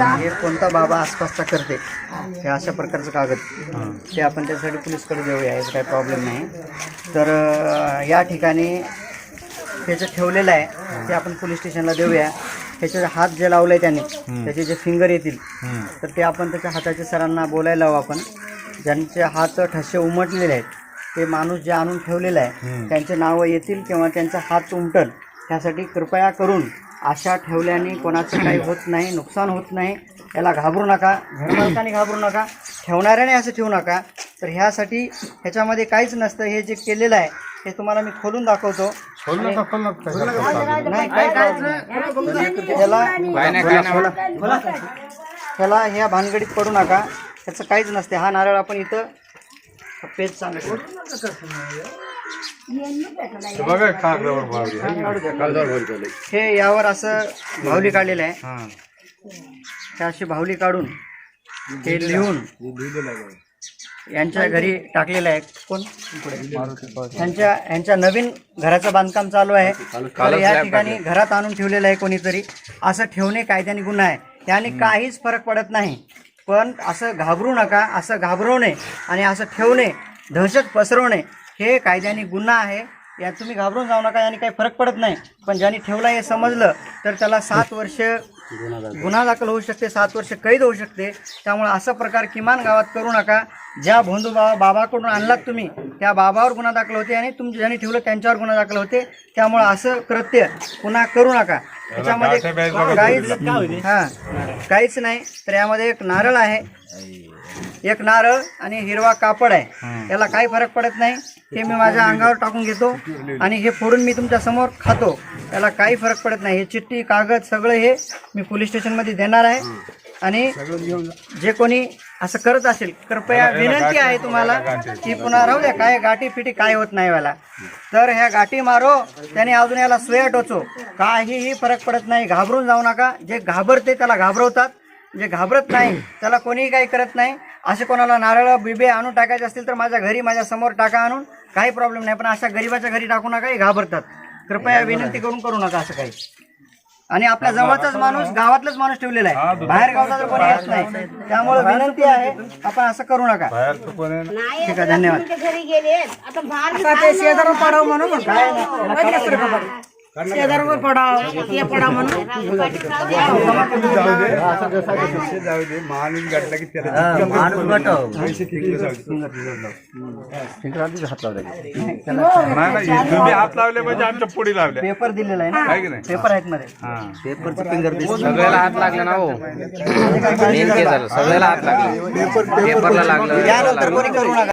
हे कोणता बाबा आसपासचा करते. हे अशा प्रकारचं कागद. ते आपण त्यासाठी पोलीसकडे देऊया याचा काही प्रॉब्लेम नाही. तर या ठिकाणी त्याचं ठेवलेलं आहे ते आपण पोलीस स्टेशनला देऊया. त्याचे हात जे लावले त्याने त्याचे जे फिंगर येतील तर ते आपण त्याच्या हाताच्या सरांना बोलायला लावू आपण. ज्यांचे हात ठसे उमटलेले आहेत ते माणूस जे आणून ठेवलेला आहे त्यांचे नावं येतील किंवा त्यांचा हात उमटल त्यासाठी कृपया करून अशा ठेवल्याने कोणाचं काही होत नाही नुकसान होत नाही. याला घाबरू नका घरमालकाने घाबरू नका. ठेवणाऱ्याने असं ठेवू नका. तर ह्यासाठी ह्याच्यामध्ये काहीच नसतं. हे जे केलेलं आहे हे तुम्हाला मी खोलून दाखवतो. नाही काय. ह्याला. ह्याला ह्या भानगडीत पडू नका. त्याचं काहीच नसते. हा नारळ आपण इथं पेज सांगतो हे यावर असं भावली काढलेलं आहे. हे. अशी भावली काढून हे लिहून यांच्या घरी टाकलेलं आहे. कोण? यांच्या यांच्या नवीन घराचं बांधकाम चालू आहे. तर या ठिकाणी घरात आणून ठेवलेलं आहे कोणीतरी. असं ठेवणे कायद्याने गुन्हा आहे. त्याने काहीच फरक पडत नाही. पण असं घाबरू नका असं घाबरवणे आणि असं ठेवणे दहशत पसरवणे हे कायद्याने गुन्हा आहे. यात तुम्ही घाबरून जाऊ नका याने काही फरक पडत नाही. पण ज्यांनी ठेवला हे समजलं तर त्याला सात वर्ष गुन्हा दाखल होऊ शकते सात वर्ष कैद होऊ शकते. त्यामुळे असा प्रकार किमान गावात करू नका. ज्या भोंदू बाबा बाबाकडून आणलात तुम्ही त्या बाबावर गुन्हा दाखल होते आणि तुमचे ज्यांनी ठेवलं त्यांच्यावर गुन्हा दाखल होते. त्यामुळे असं कृत्य पुन्हा करू नका. त्याच्यामध्ये काहीच हां काहीच नाही. तर यामध्ये एक नारळ आहे. एक नारळ आणि हिरवा कापड आहे. याला काही फरक पडत नाही. हे मी माझ्या अंगावर टाकून घेतो आणि हे फोडून मी तुमच्यासमोर खातो. याला काही फरक पडत नाही. हे चिठ्ठी कागद सगळं हे मी पोलीस स्टेशनमध्ये देणार आहे. आणि जे कोणी असं करत असेल कृपया विनंती आहे तुम्हाला की पुन्हा राहू द्या. काय गाठी फिटी काय होत नाही मला तर ह्या गाठी मारो. त्याने अजून याला सुया टोचो काहीही फरक पडत नाही. घाबरून जाऊ नका. जे घाबरते त्याला घाबरवतात. जे घाबरत नाही त्याला कोणीही काही करत नाही. असे कोणाला नारळ बिबे आणून टाकायचे असतील तर माझ्या घरी माझ्यासमोर टाका आणून काही प्रॉब्लेम नाही. पण अशा गरीबाच्या घरी टाकू नका हे घाबरतात. कृपया विनंती करून करू नका असं काही. आणि आपल्या जवळचाच माणूस गावातलाच माणूस ठेवलेला आहे. बाहेर गावचा तर कोणी येत नाही. त्यामुळे विनंती आहे आपण असं करू नका. ठीक आहे धन्यवाद. घरी गेले आता शेजारून पडाव म्हणून. पडाव हे तुम्ही हात लावले म्हणजे आमच्या पुढे लावले पेपर दिलेला आहे की ना नाही? पेपर आहेत मध्ये. पेपरचं फिंगर सगळ्याला हात लागला ना हो. मेन ते झालं सगळ्याला हात लागला. पेपरला लागलं.